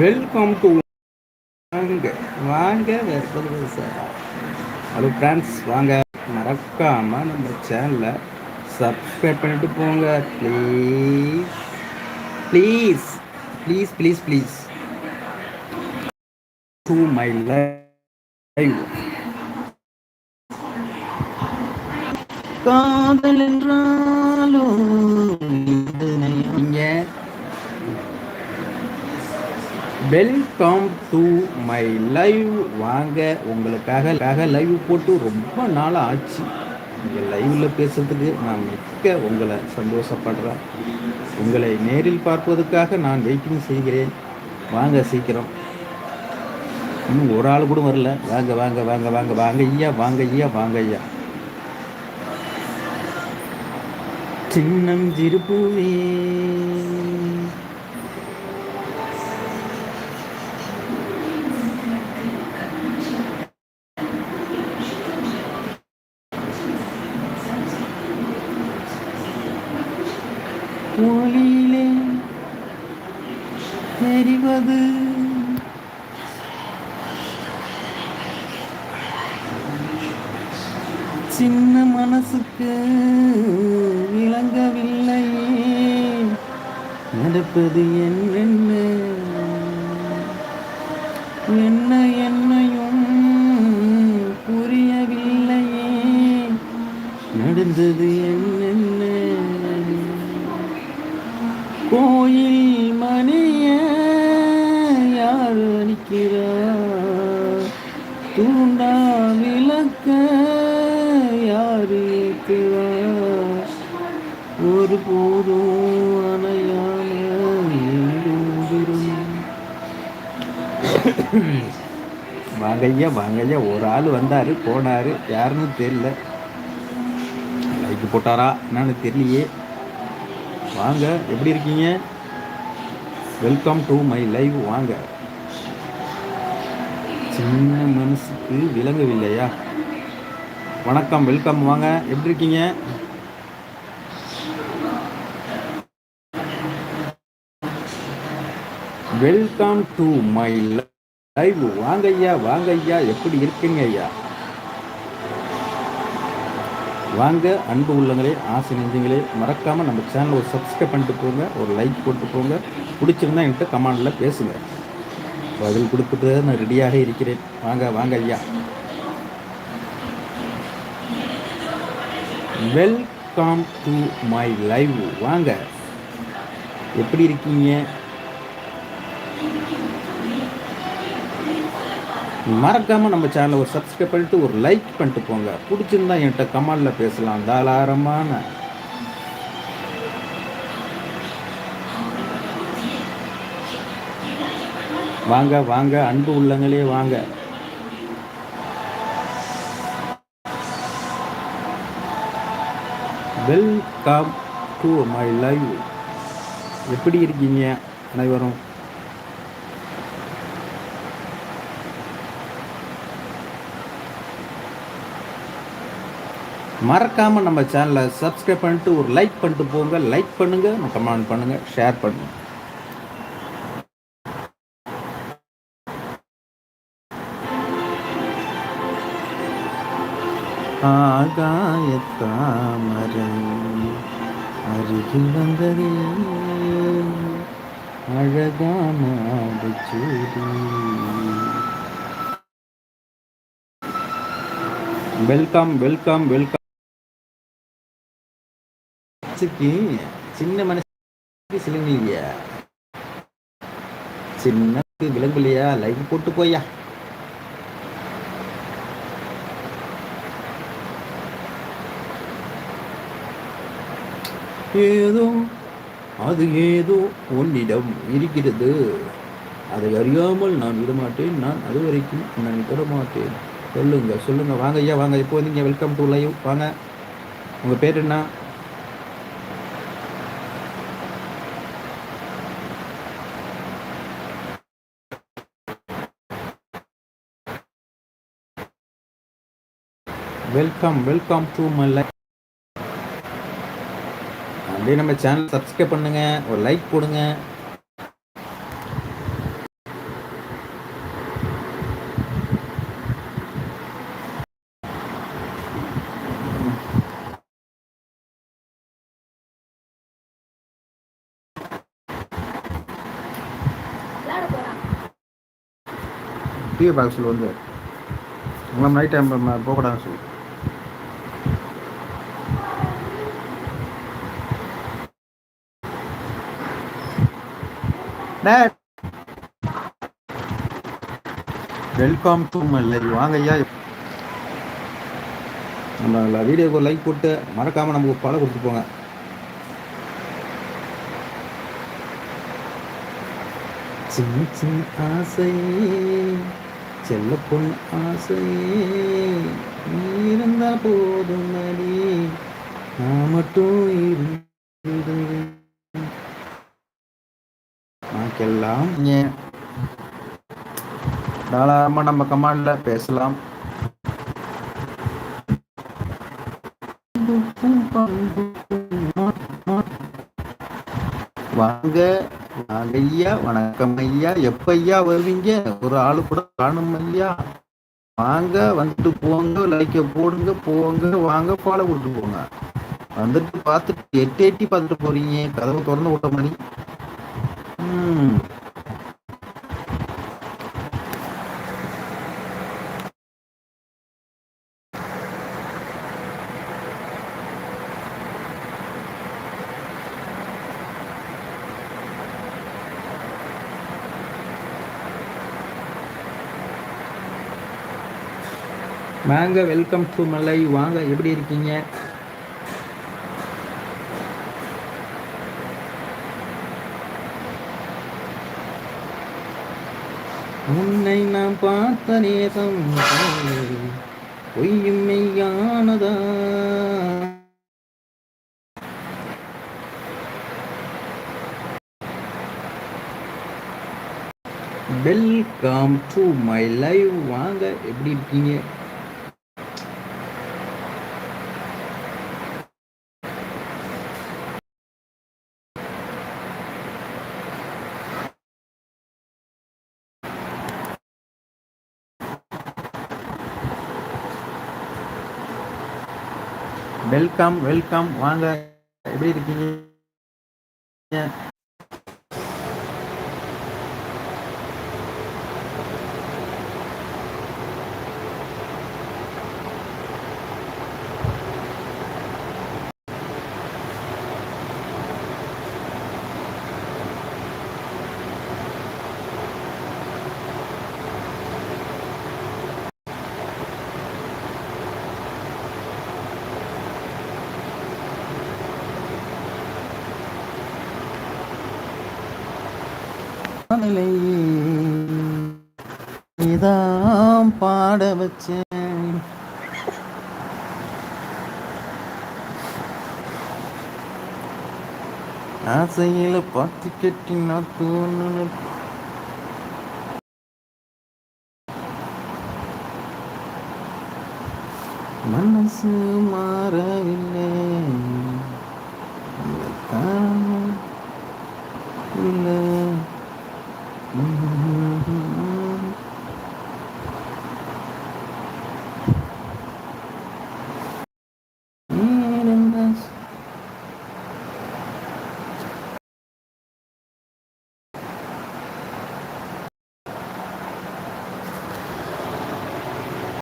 Welcome to வாங்க வாங்க வெறுப்பது sir hello friends வாங்க. மறக்காமல் நம்ம சேனலை சப்ஸ்கிரைப் பண்ணிட்டு போங்க. Please please please please please to my live காதல் என்றாலும் நீங்கள் வெல்கம் டு மை லைவ் வாங்க உங்களுக்காக லைவ் போட்டு ரொம்ப நாள் ஆச்சு. நீங்கள் லைவில் பேசுறதுக்கு நான் மிக்க உங்களை சந்தோஷப்படுறேன். உங்களை நேரில் பார்ப்பதற்காக நான் வெயிட்டிங் செய்கிறேன். வாங்க சீக்கிரம். இன்னும் ஒரு ஆள் கூட வரல. வாங்க வாங்க வாங்க வாங்க வாங்க ஐயா வாங்க ஐயா வாங்க ஐயா. சின்னம் திருப்புவே ஒளியிலே தெரிவது சின்ன மனசுக்கு விளங்கவில்லை. நடப்பது என்னென்ன கோயில் மணிய யார் அடிக்கிறார் தூண்டா விளக்க யார் ஏற்றுவார் ஒரு போதும் அணையான வாங்கய்யா வாங்கய்யா ஒரு ஆள் வந்தார் போனார் யாருன்னு தெரியல. லைக் போட்டாரா என்னன்னு தெரியலையே. வாங்க எப்படி இருக்கீங்க? வெல்கம் டு மை லைவ் வாங்க. சின்ன மனசுக்கு விளங்கவில்லையா? வணக்கம் வெல்கம் வாங்க. எப்படி இருக்கீங்க? வெல்கம் டு மை லைவ் வாங்க ஐயா வாங்க ஐயா எப்படி இருக்கீங்க ஐயா? வாங்க அன்பு உள்ளங்களே ஆசை நெஞ்சங்களே மறக்காமல் நம்ம சேனலை ஒரு சப்ஸ்கிரைப் பண்ணிட்டு போங்க ஒரு லைக் போட்டு போங்க. பிடிச்சிருந்தா என்கிட்ட கமாண்டில் பேசுங்க. பதில் கொடுத்துட்டு நான் ரெடியாக இருக்கிறேன். வாங்க வாங்க ஐயா. வெல்கம் டு மை லைவ் வாங்க. எப்படி இருக்கீங்க? மறக்காமல் நம்ம சேனலை ஒரு சப்ஸ்கிரைப் பண்ணிட்டு ஒரு லைக் பண்ணிட்டு போங்க. பிடிச்சிருந்தா என்கிட்ட கமெண்டில் பேசலாம். தாராளமான வாங்க வாங்க அன்பு உள்ளங்களே வாங்க. வெல்கம் டு மை லைவ் எப்படி இருக்கீங்க அனைவரும்? மறக்காமல் நம்ம சேனலை சப்ஸ்கிரைப் பண்ணிட்டு ஒரு லைக் பண்ணிட்டு போங்க. லைக் பண்ணுங்கள் கமெண்ட் பண்ணுங்கள் ஷேர் பண்ணுங்கள் ஆகாயத்தாமரை அருகில் வந்ததே. அழகான ஆடுச்சூடி. வெல்கம் வெல்கம் வெல்கம் சின்ன மனசுக்கு சிலுங்கலையா சின்ன இல்லையா லைவ் போட்டு போயா ஏதோ அது ஏதோ உன்னிடம் இருக்கிறது. அதை அறியாமல் நான் விடமாட்டேன். நான் அது வரைக்கும் நான் விடமாட்டேன் சொல்லுங்க சொல்லுங்க. வாங்க ஐயா வாங்க. இப்போ வந்தீங்க. வெல்கம் டு லைவ் வாங்க. உங்க பேர் என்ன? Welcome welcome to my life அப்படியே நம்ம சேனல் சப்ஸ்கிரைப் பண்ணுங்க ஒரு லைக் போடுங்க. டிவி வந்து நைட் டைம் போகக்கூடாது சொல்லு. நேட் வெல்கம் டு மல்லரி வாங்க ஐயா. நம்ம வீடியோக்கு ஒரு லைக் போட்டு மறக்காமல் நமக்கு பல கொடுத்து போங்க. சின்ன சின்ன ஆசை செல்ல பொண்ணு ஆசை நீ இருந்தா போதும் நடி நான் மட்டும் இருந்து நமக்கெல்லாம் ஏன் தாராளமாக நம்ம கமாண்டில் பேசலாம். வாங்க வாங்க ஐயா வணக்கம் ஐயா எப்ப ஐயா வருவீங்க? ஒரு ஆளு கூட காணும் ஐயா வாங்க வந்துட்டு போங்க லைக்க போடுங்க போங்க வாங்க ஃபாலோ கொடுத்து போங்க. வந்துட்டு பார்த்துட்டு எட்டி எட்டி பார்த்துட்டு போறீங்க. கதவு திறந்து விட்ட மாதிரி வாங்க வெல்கம் டு மலை வாங்க எப்படி இருக்கீங்க? நாம் பார்த்த நேசம் பொய்யும் மெய்யானதா? வெல்கம் டு மை லைவ் வாங்க எப்படி இருக்கீங்க? வெல்கம் வெல்கம் வாங்க. எப்படி இருக்கீங்க? வானிலையே இதாம் பாட வச்சேன். ஆசையில பார்த்து கட்டி நாத்து மனசு மாற